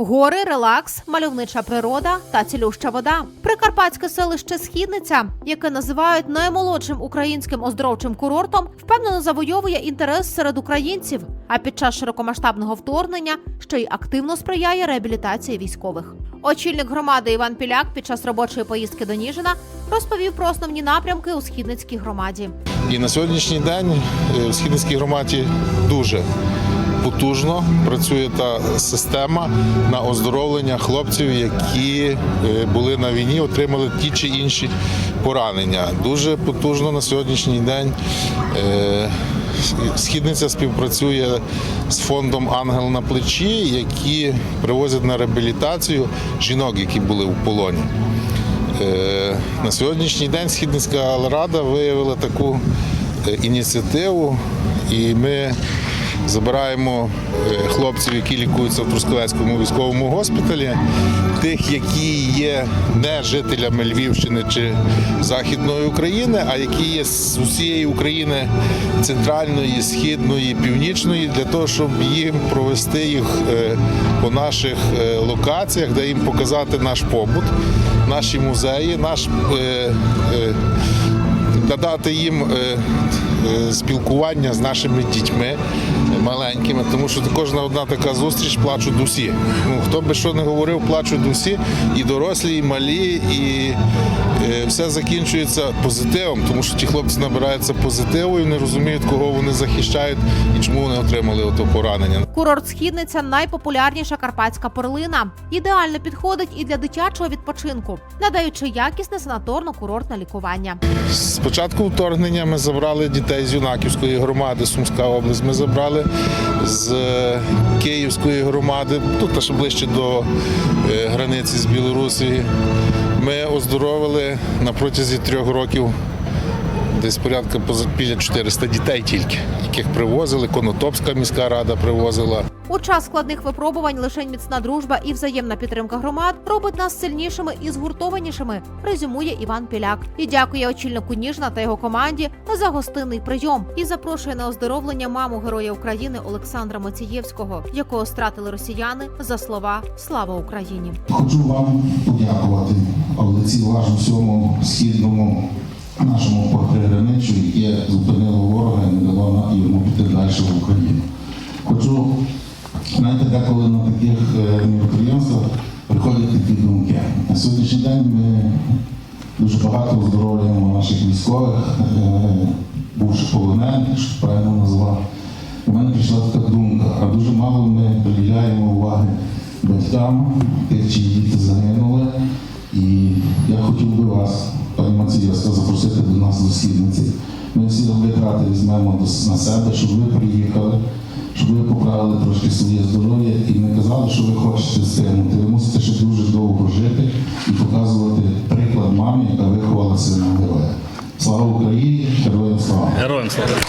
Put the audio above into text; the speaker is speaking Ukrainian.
Гори, релакс, мальовнича природа та цілюща вода. Прикарпатське селище Східниця, яке називають наймолодшим українським оздоровчим курортом, впевнено завойовує інтерес серед українців. А під час широкомасштабного вторгнення ще й активно сприяє реабілітації військових. Очільник громади Іван Піляк під час робочої поїздки до Ніжина розповів про основні напрямки у східницькій громаді. І на сьогоднішній день е, в східницькій громаді дуже потужно працює та система на оздоровлення хлопців, які е, були на війні, отримали ті чи інші поранення. Дуже потужно на сьогоднішній день. е, Східниця співпрацює з фондом Ангел на плечі, які привозять на реабілітацію жінок, які були в полоні. Е, На сьогоднішній день Східницька рада виявила таку ініціативу, і ми забираємо е, хлопців, які лікуються в Трускавецькому військовому госпіталі, тих, які є не жителями Львівщини чи Західної України, а які є з усієї України центральної, східної, північної, для того, щоб їм провести їх е, по наших е, локаціях, де їм показати наш побут, наші музеї, наш надати їм спілкування з нашими дітьми маленькими, тому що кожна одна така зустріч плачуть усі. Ну хто би що не говорив, плачуть усі, і дорослі, і малі, і е, все закінчується позитивом, тому що ті хлопці набираються позитиву і не розуміють, кого вони захищають і чому вони отримали ото поранення. Курорт Східниця найпопулярніша карпатська перлина. Ідеально підходить і для дитячого відпочинку, надаючи якісне санаторно-курортне лікування. З початку вторгнення ми забрали дітей з юнаківської громади, Сумська область. Ми забрали з е, Київської громади, тут аж ближче до е, границі з Білорусією. Ми оздоровили на протязі трьох років десь порядка біля 400 дітей тільки, яких привозили. Конотопська міська рада привозила. У час складних випробувань лише міцна дружба і взаємна підтримка громад робить нас сильнішими і згуртованішими. Резюмує Іван Піляк і дякує очільнику Ніжна та його команді за гостинний прийом і запрошує на оздоровлення маму героя України Олександра Моцієвського, якого стратили росіяни за слова Слава Україні. Хочу вам подякувати вашу всьому східному нашому приграничу, яке зупинило ворога і не дало йому піти далі в Україну. Хочу, знаєте, деколи на таких е, мероприємствах приходять такі думки. На сьогоднішній день ми дуже багато оздоровлюємо наших військових, е, бувших полонених, що правильно назвав. У мене прийшла така думка, а дуже мало ми приділяємо уваги батькам, тих, чиї діти загинули. І я хотів би вас, пані Мацієвська, запросити до нас до східниці. Ми всі витрати візьмемо на себе, щоб ви приїхали, щоб ви поправили трошки своє здоров'я і не казали, що ви хочете стигнути. Ви мусите ще дуже довго жити і показувати приклад мамі, яка виховала сина героя. Слава Україні! Героям слава! Героям слава!